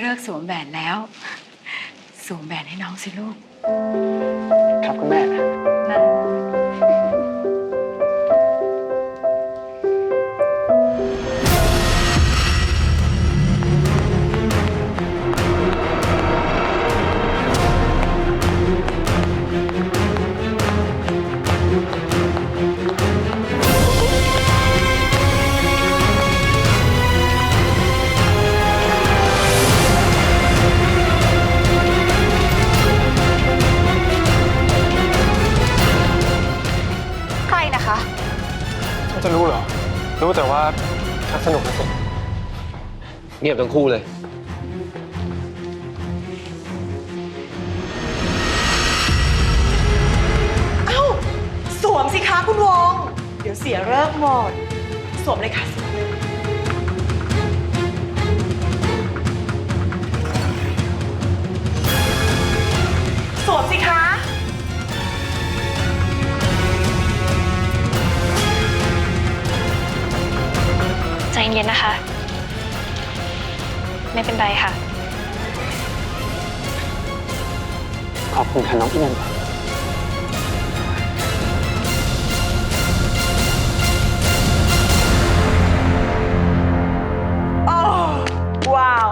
เลิกสวมแหวนแล้ว สวมแหวนให้น้องสิลูก ครับคุณแม่ ครนะคะ จะรู้เหรอ รู้แต่ว่าชักสนุกนะสิเงียบทั้งคู่เลย เอ้า สวมสิคะคุณวง เดี๋ยวเสียเลิกหมด สวมเลยค่ะสวมเลย ขอบคุณค่ะน้องเอียนโอ้ว้าว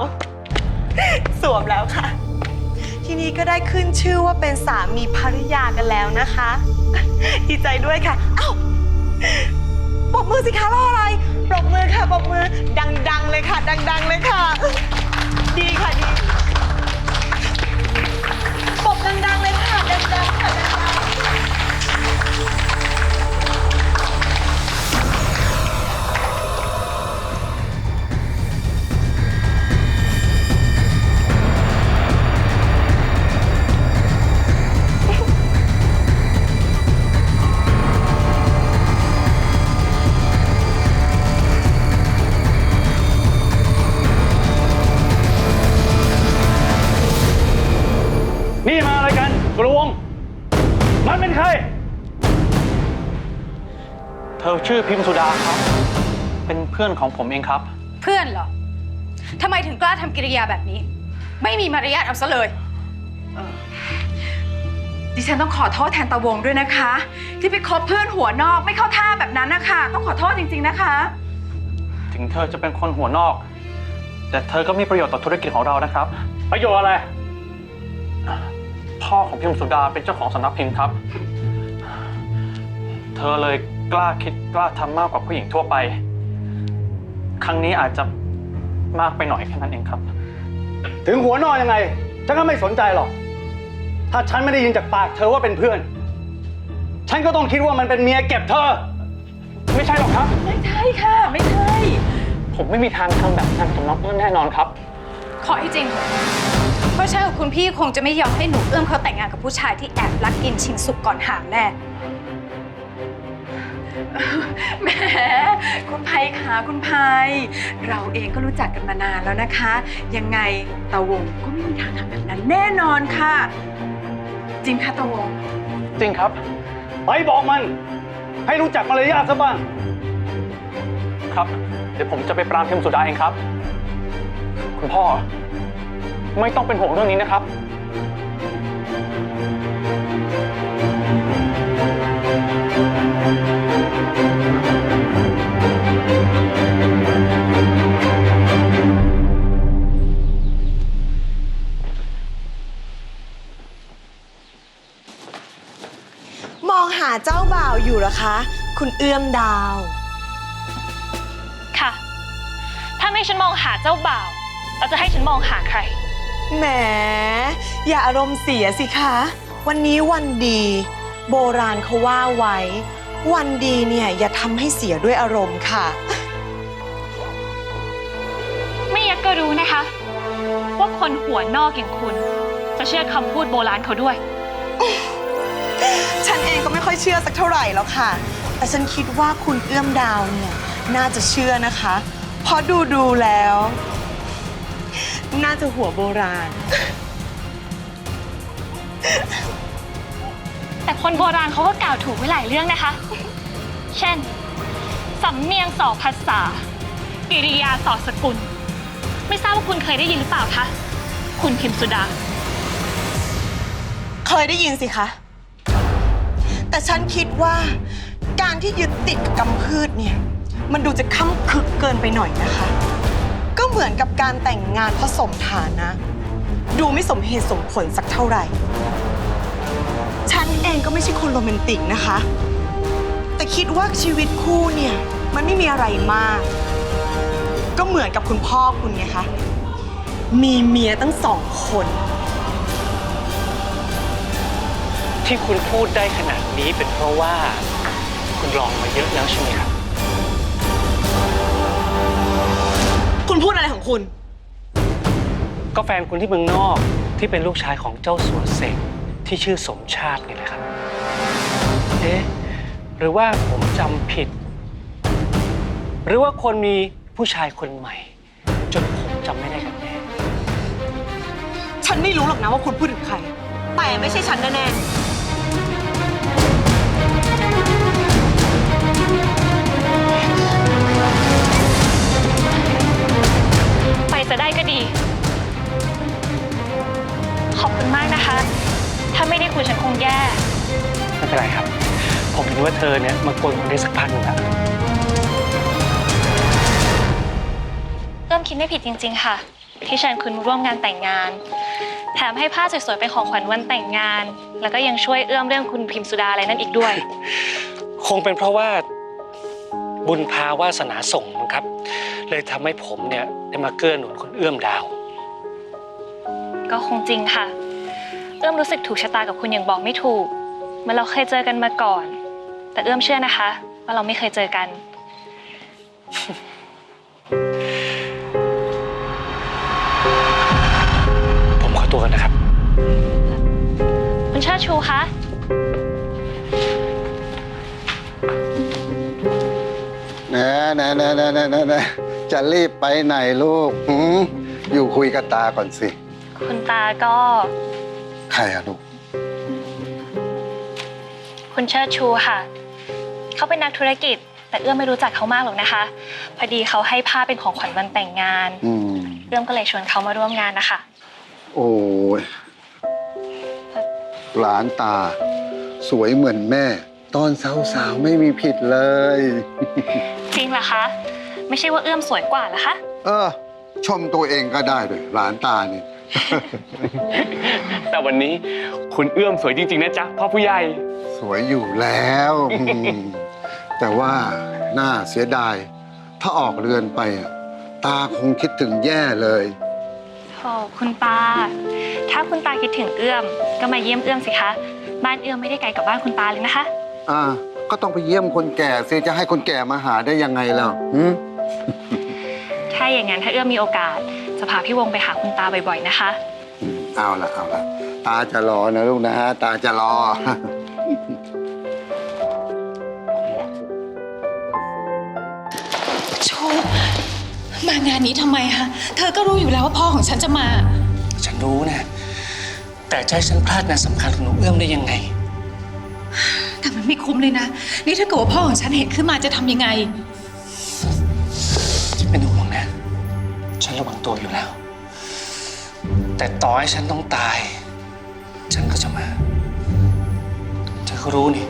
สวมแล้วค่ะ ทีนี้ก็ได้ขึ้นชื่อว่าเป็นสามีภรรยากันแล้วนะคะ ดีใจด้วยค่ะ เอ้าปรบมือสิคะรออะไรปรบมือค่ะปรบมือ ดัง ๆ เลยค่ะ ดัง ๆ เลยค่ะ ธอชื่อพิมสุดาครับ เป็นเพื่อนของผมเองครับ เพื่อนเหรอทำไมถึงกล้าทำกิริยาแบบนี้ ไม่มีมารยาทเอาซะเลยเออดิฉันต้องขอโทษแทนตาวงด้วยนะคะ ที่ไปคบเพื่อนหัวนอกไม่เข้าท่าแบบนั้นนะคะต้องขอโทษจริง ๆนะคะ ถึงเธอจะเป็นคนหัวนอก แต่เธอก็มีประโยชน์ต่อธุรกิจของเรานะครับ ประโยชน์อะไร พ่อของพิมสุดาเป็นเจ้าของสำนักพิมพ์ครับ เธอเลย กล้าคิดกล้าทำมากกว่าผู้หญิงทั่วไป ครั้งนี้อาจจะมากไปหน่อยแค่นั้นเองครับ ถึงหัวนอกยังไง ฉันก็ไม่สนใจหรอก ถ้าฉันไม่ได้ยินจากปากเธอว่าเป็นเพื่อน ฉันก็ต้องคิดว่ามันเป็นเมียเก็บเธอ ไม่ใช่หรอกครับ ไม่ใช่ค่ะ ไม่ใช่ ผมไม่มีทางทำแบบนั้นกับน้องเอื้อมแน่นอนครับ ขอให้จริงเถอะเพราะใช่กับคุณพี่คงจะไม่ยอมให้หนูเอื้อมเขาแต่งงานกับผู้ชายที่แอบลักกินชิงสุกก่อนหามแน่ แหมคุณภัยคะคุณภัย เราเองก็รู้จักกันมานานแล้วนะคะ ยังไงตาวงก็ไม่มีทางทำแบบนั้นแน่นอนค่ะ จริงค่ะตาวง จริงครับ ไปบอกมัน ให้รู้จักมารยาทซะบ้าง ครับ เดี๋ยวผมจะไปปรามพิมสุดาเองครับ คุณพ่อ ไม่ต้องเป็นห่วงเรื่องนี้นะครับ คะคุณเอื้อมดาว ค่ะ ถ้าไม่ฉันมองหาเจ้าบ่าวเราจะให้ฉันมองหาใคร แหม อย่าอารมณ์เสียสิคะ วันนี้วันดี โบราณเขาว่าไว้ วันดีเนี่ยอย่าทำให้เสียด้วยอารมณ์ค่ะ ไม่ยักก็รู้นะคะ ว่าคนหัวนอกอย่างคุณ จะเชื่อคำพูดโบราณเขาด้วย ฉันเองก็ไม่ค่อยเชื่อสักเท่าไหร่แล้วค่ะ แต่ฉันคิดว่าคุณเอื้อมดาวเนี่ย น่าจะเชื่อนะคะ เพราะดูดูๆแล้ว น่าจะหัวโบราณ แต่คนโบราณเขาก็กล่าวถูกไว้หลายเรื่องนะคะ เช่น สำเนียงสอภาษา กิริยาสอสกุล ไม่ทราบว่าคุณเคยได้ยินหรือเปล่าคะ คุณพิมสุดา เคยได้ยินสิคะ แต่ฉันคิดว่าการที่ยึดติดกับกำพืชเนี่ย มันดูจะค้ำคึกเกินไปหน่อยนะคะ ก็เหมือนกับการแต่งงานผสมฐานะ ดูไม่สมเหตุสมผลสักเท่าไหร่ ฉันเองก็ไม่ใช่คนโรแมนติกนะคะ แต่คิดว่าชีวิตคู่เนี่ย มันไม่มีอะไรมาก ก็เหมือนกับคุณพ่อคุณไงคะ มีเมียตั้งสองคน ที่คุณพูดได้ขนาดนี้เป็นเพราะว่า คุณลองมาเยอะแล้วใช่ไหมครับ คุณพูดอะไรของคุณ ก็แฟนคุณที่เมืองนอกที่เป็นลูกชายของเจ้าสัวเสงที่ชื่อสมชาตินี่แหละครับ เอ๊ะ หรือว่าผมจำผิด หรือว่าคนมีผู้ชายคนใหม่ จนผมจำไม่ได้กันแน่ ฉันไม่รู้หรอกนะว่าคุณพูดถึงใคร แต่ไม่ใช่ฉันแน่ไจะได้ก็ดี ขอบคุณมากนะคะ ถ้าไม่ได้คุณฉันคงแย่ ไม่เป็นไรครับ ผมเห็นว่าเธอเนี่ยมากวนผมได้สักพักหนึ่งแล้วเริ่มคิดไม่ผิดจริง ๆ ค่ะ ที่เชิญคุณมาร่วมงานแต่งงาน แถมให้ผ้าสวยๆเป็นของขวัญวันแต่งงาน แล้วก็ยังช่วยเอื้อมเรื่องคุณพิมสุดาอะไรนั่นอีกด้วย คงเป็นเพราะว่าบุญพาวาสนาส่งมั้งครับ เลยทำให้ผมเนี่ยได้มาเกื้อหนุนคุณเอื้อมดาว ก็คงจริงค่ะ เอื้อมรู้สึกถูกชะตากับคุณอย่างบอกไม่ถูกเหมื่อนเราเคยเจอกันมาก่อน แต่เอื้อมเชื่อนะคะ ว่าเราไม่เคยเจอกัน ผมขอตัวกันนะครับ คุณเชิดชูคะนะนะนะนะนะนะนะ จะรีบไปไหนลูกหืมอยู่คุยกับตาก่อนสิ คุณตาก็ ใครอะลูก คุณเชิดชูค่ะ เขาเป็นนักธุรกิจ แต่เอื้อมไม่รู้จักเขามากหรอกนะคะ พอดีเขาให้ผ้าเป็นของขวัญวันแต่งงาน อืม เอื้อมก็เลยชวนเขามาร่วมงานนะคะ โอ้ยหลานตา สวยเหมือนแม่ ตอนสาวๆ ไม่มีผิดเลย จริงเหรอคะ ไม่ใช่ว่าเอื้อมสวยกว่าเหรอคะ เออ ชมตัวเองก็ได้ด้วยหลานตานี่แต่วันนี้คุณเอื้อมสวยจริง ๆ นะจ๊ะพ่อผู้ใหญ่ สวยอยู่แล้วอืมแต่ว่าน่าเสียดาย ถ้าออกเรือนไปอะตาคงคิดถึงแย่เลย โอ้คุณตา ถ้าคุณตาคิดถึงเอื้อม ก็มาเยี่ยมเอื้อมสิคะ บ้านเอื้อมไม่ได้ไกลกับบ้านคุณตาเลยนะคะ อ่า ก็ต้องไปเยี่ยมคนแก่สิจะให้คนแก่มาหาได้ยังไงแล้วหืม ถ้าอย่างนั้นถ้าเอื้อมมีโอกาส จะพาพี่วงไปหาคุณตาบ่อยๆนะคะ เอาละเอาละตาจะรอนะลูกนะตาจะรอชูมางานนี้ทำไมคะเธอก็รู้อยู่แล้วว่าพ่อของฉันจะมา ฉันรู้นะ แต่ใจะให้ฉันพลาดงานสำคัญของหนูเอื้อมได้ยังไง แต่มันไม่คุ้มเลยนะ นี่ถ้าเกิดว่าพ่อของฉันเห็นขึ้นมาจะทำยังไง ระวังตัวอยู่แล้ว แต่ต่อให้ฉันต้องตาย ฉันก็จะมาเธอก็รู้นี่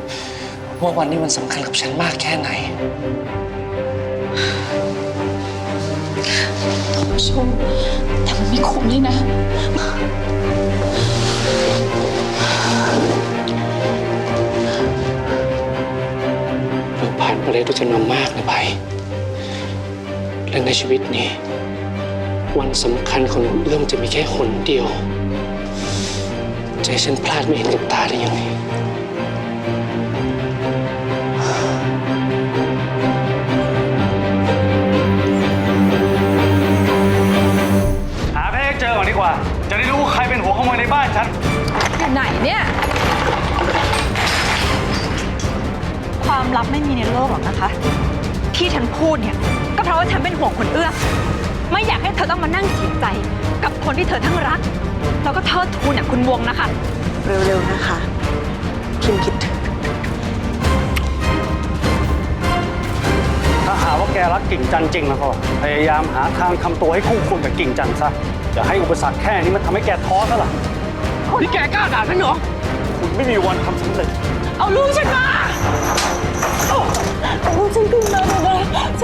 ว่าวันนี้มันสำคัญกับฉันมากแค่ไหนชมแต่มันไม่คุ้มเลยนะ เราผ่านอะไรด้วยกันมามากนะไบและในชีวิตนี้ วันสำคัญของหนูเอื้อมจะมีแค่คนเดียว ใจฉันพลาดไม่เห็นกับตาได้ยังไงหาเพให้เจอก่อนดีกว่า จะได้รู้ว่าใครเป็นหัวขโมยในบ้านฉัน อยู่ไหนเนี่ย ความลับไม่มีในโลกหรอกนะคะ ที่ฉันพูดเนี่ย ก็เพราะว่าฉันเป็นห่วงคนเอื้อ ไม่อยากให้เธอต้องมานั่งเสียใจ กับคนที่เธอทั้งรัก แล้วก็เทิดทูนอย่างคุณวงนะคะ เร็วๆนะคะ พิมคิดถึงถ้าหาว่าแกรักกิ่งจันทร์จริงแล้วก็พยายามหาทางทำตัวให้คู่ควรกับกิ่งจันทร์ซะอย่าให้อุปสรรคแค่นี้มันทำให้แกท้อซะล่ะนี่แกกล้าด่าฉันเหรอ คุณไม่มีวันทำสำเร็จ เอาลูกฉันมา เอาลูกฉันขึ้นมาเลยนะฉัน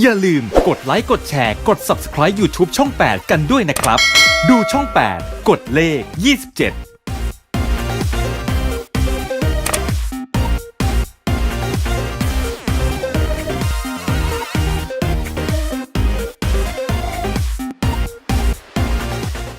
อย่าลืมกดไลค์กดแชร์กด Subscribe YouTube ช่อง 8 กันด้วยนะครับ ดูช่อง 8 กดเลข 27